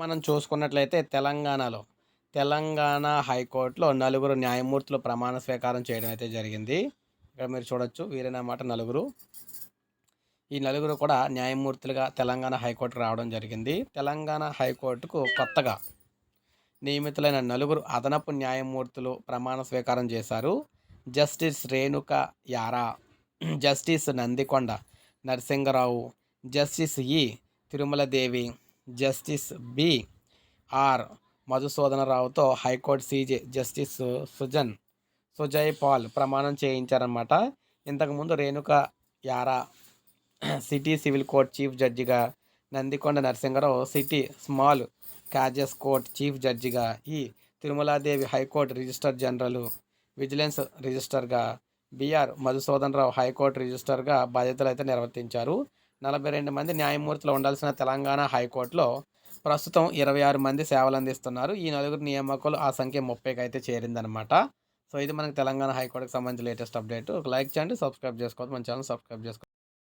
మనం చూసుకున్నట్లయితే తెలంగాణలో తెలంగాణ హైకోర్టులో నలుగురు న్యాయమూర్తులు ప్రమాణ స్వీకారం చేయడం అయితే జరిగింది. ఇక్కడ మీరు చూడొచ్చు వీరేనమాట నలుగురు. ఈ నలుగురు కూడా న్యాయమూర్తులుగా తెలంగాణ హైకోర్టు రావడం జరిగింది. తెలంగాణ హైకోర్టుకు కొత్తగా నియమితులైన నలుగురు అదనపు న్యాయమూర్తులు ప్రమాణ స్వీకారం చేశారు. జస్టిస్ రేణుక యారా justice Nandikonda Narasingarao justice E Tirumaladevi justice B R మధుసూదనరావుతో high court CJ justice Sujan Sujoy Paul ప్రమాణం చేయించారనమాట ఇంతకుముందు రేణుక యారా సిటీ సివిల్ కోర్ట్ చీఫ్ జడ్జిగా Nandikonda Narasingarao city small causes court chief జడ్జిగా E Tirumaladevi high court register general vigilance రిజిస్టర్గా BR Madhusudan Rao high court రిజిస్టర్గా బాధ్యతలు అయితే నిర్వర్తించారు. నలభై రెండు మంది న్యాయమూర్తులు ఉండాల్సిన తెలంగాణ హైకోర్టులో ప్రస్తుతం ఇరవై ఆరు మంది సేవలు అందిస్తున్నారు ఈ నలుగురు నియామకులు ఆ సంఖ్య ముప్పైకి అయితే చేరిందనమాట సో ఇది మనకి తెలంగాణ హైకోర్టుకి సంబంధించిన లేటెస్ట్ అప్డేట్. లైక్ చేయండి సబ్స్క్రైబ్ చేసుకోవద్దు. మన ఛానల్ సబ్స్క్రైబ్ చేసుకోండి